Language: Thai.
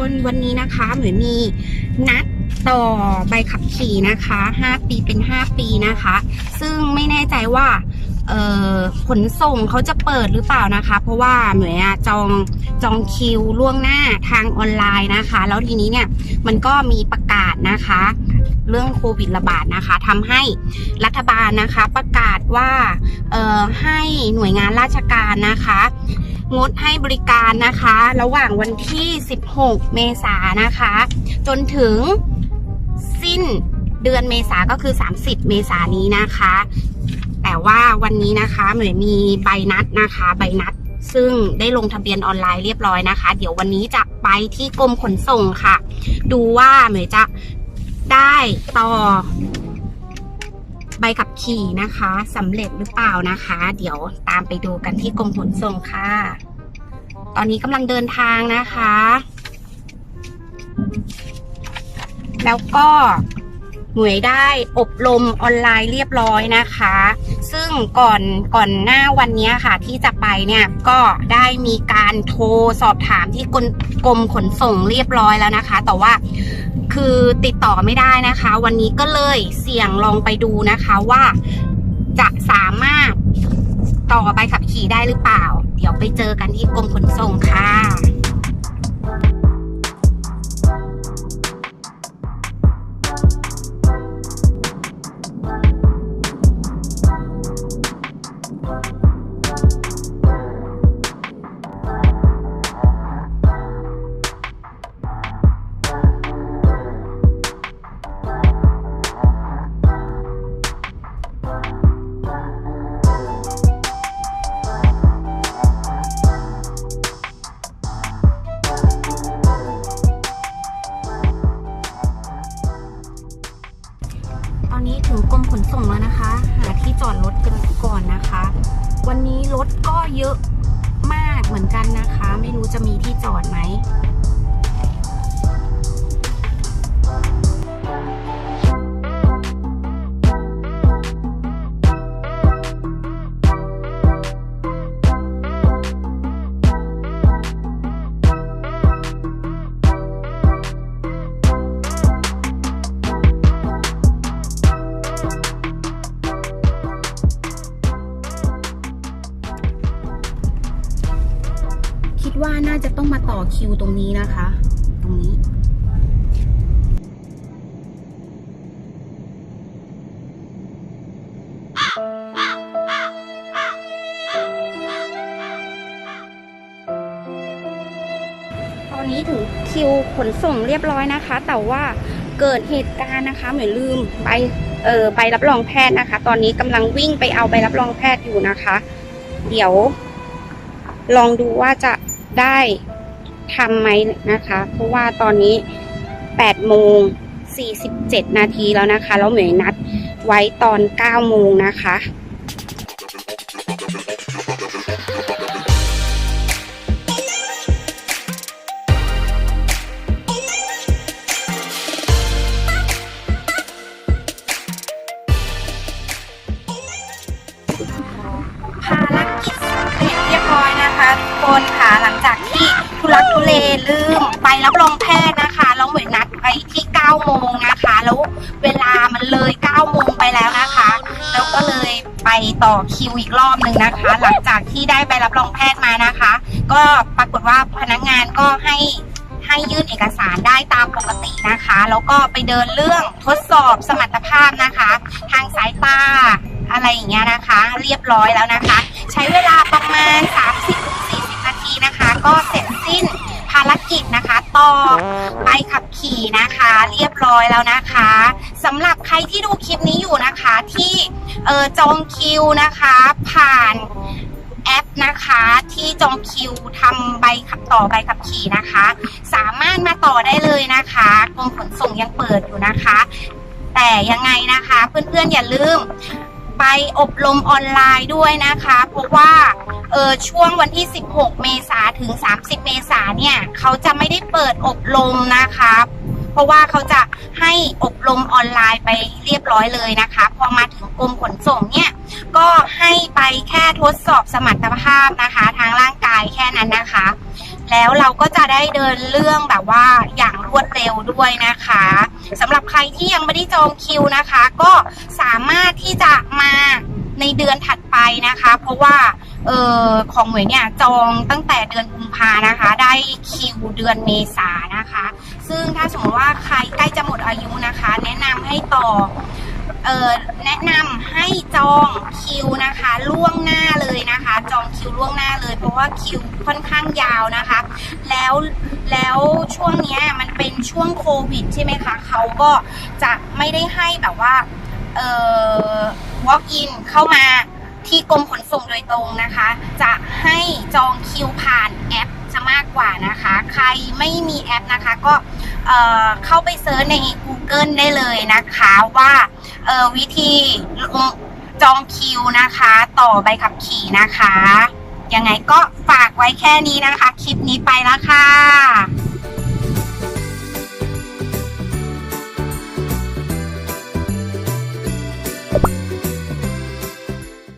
คนวันนี้นะคะเหมือนมีนัดต่อใบขับขี่นะคะ 5 ปีเป็น 5 ปีนะคะ ซึ่งไม่แน่ใจว่าขนส่งเขาจะเปิดหรือเปล่านะคะ เพราะว่าเหมือนจองจองคิวล่วงหน้าทางออนไลน์นะคะ แล้วทีนี้เนี่ยมันก็มีประกาศนะคะ เรื่องโควิดระบาดนะคะทำให้รัฐบาลนะคะประกาศว่าให้หน่วยงานราชการนะคะงดให้บริการนะคะ ระหว่างวันที่ 16 เมษายนนะคะ จนถึงสิ้นเดือนเมษาก็คือ 30 เมษายนนี้นะคะ แต่ว่าวันนี้นะคะเหมือนมีใบนัดนะคะ ใบนัดซึ่งได้ลงทะเบียนออนไลน์เรียบร้อยนะคะ เดี๋ยววันนี้จะไปที่กรมขนส่งค่ะ ดูว่าเหมือนจะ ได้ต่อ ใบขับขี่นะคะสำเร็จหรือเปล่านะคะ เดี๋ยวตามไปดูกันที่กรมขนส่งค่ะ ตอนนี้กำลังเดินทางนะคะ แล้วก็ หน่วยได้อบรมออนไลน์เรียบร้อยนะคะ ซึ่งก่อนก่อนหน้าวันนี้ค่ะที่จะไปเนี่ยก็ได้มีการโทรสอบถามที่กรมกรมขนส่งเรียบร้อยแล้วนะคะ แต่ว่าคือติดต่อไม่ได้นะคะ วันนี้ก็เลยเสี่ยงลองไปดูนะคะว่าจะสามารถต่อใบขับขี่ได้หรือเปล่า เดี๋ยวไปเจอกันที่กรมขนส่งค่ะ ตอนนี้ถึงกรมขนส่งแล้วนะคะ หาที่จอดรถกันก่อนนะคะ วันนี้รถก็เยอะมากเหมือนกันนะคะ ไม่รู้จะมีที่จอดไหม คิดว่าน่าจะต้องมาต่อคิวตรงนี้นะคะ ตรงนี้ตอนนี้ถึงคิวขนส่งเรียบร้อยนะคะ แต่ว่าเกิดเหตุการณ์นะคะเหมือนลืมใบเออใบรับรองแพทย์นะคะ ตอนนี้กำลังวิ่งไปเอาใบรับรองแพทย์อยู่นะคะ เดี๋ยว ลองดูว่าจะ ได้ทำไหมนะคะ เพราะว่าตอนนี้8โมง47 นาทีแล้วนะคะ แล้วเหมยนัดไว้ตอน9โมงนะคะภารกิจ คนค่ะหลังจากที่ทุลักทุเลลืมไปรับรองแพทย์นะคะแล้วเหมือนนัดไปที่9โมงนะคะ แล้วเวลามันเลย9โมงไปแล้วนะคะ แล้วก็เลยไปต่อคิวอีกรอบหนึ่งนะคะ หลังจากที่ได้ใบรับรองแพทย์มานะคะ ก็ปรากฏว่าพนักงานก็ให้ให้ยื่นเอกสารได้ตามปกตินะคะ แล้วก็ไปเดินเรื่องทดสอบสมรรถภาพนะคะ ทางสายตาอะไรอย่างเงี้ยนะคะ เรียบร้อยแล้วนะคะ ใช้เวลาประมาณ 30-40นาทีนะคะ ก็เสร็จสิ้นภารกิจนะคะต่อใบขับขี่นะคะ เรียบร้อยแล้วนะคะสำหรับใครที่ดูคลิปนี้อยู่นะคะที่เออจองคิวนะคะ ผ่านแอปนะคะที่จองคิวทำใบขับต่อใบขับขี่นะคะ สามารถมาต่อได้เลยนะคะกรมขนส่งยังเปิดอยู่นะคะ แต่ยังไงนะคะเพื่อนๆอย่าลืม ไปอบรมออนไลน์ด้วยนะคะ เพราะว่าเออช่วงวันที่ 16 เมษาถึง 30 เมษาเนี่ยเขาจะไม่ได้เปิดอบรมนะคะ เพราะว่าเขาจะให้อบรมออนไลน์ไปเรียบร้อยเลยนะคะ พอมาถึงกรมขนส่งเนี่ยก็ให้ไปแค่ทดสอบสมรรถภาพนะคะ ทางร่างกายแค่นั้นนะคะ แล้วเราก็จะได้เดินเรื่องแบบว่าอย่าง รวดเร็วด้วยนะคะสำหรับใครที่ยังไม่ได้จองคิวนะคะ ก็สามารถที่จะมาในเดือนถัดไปนะคะ เพราะว่าเออของเหมยเนี่ยจองตั้งแต่เดือนกุมภานะคะ ได้คิวเดือนเมษานะคะ ซึ่งถ้าสมมติว่าใครใกล้จะหมดอายุนะคะ แนะนำให้ต่อเออ แนะนำให้จองคิวนะคะ ล่วงหน้าเลยนะคะ จองคิวล่วงหน้าเลย เพราะว่าคิวค่อนข้างยาวนะคะ แล้วแล้วช่วงนี้มันเป็นช่วงโควิดใช่ไหมคะเขาก็จะไม่ได้ให้แบบว่าเอ่อ walk in เข้ามาที่กรมขนส่งโดยตรงนะคะ จะให้จองคิวผ่านแอปจะมากกว่านะคะ ใครไม่มีแอปนะคะก็ เเข้าไปเซิร์ชใน Google ได้เลยนะคะว่าวิธีจองคิวนะคะ ต่อใบขับขี่นะคะ ยังไงก็ฝากไว้แค่นี้นะคะ คลิปนี้ไปแล้วค่ะ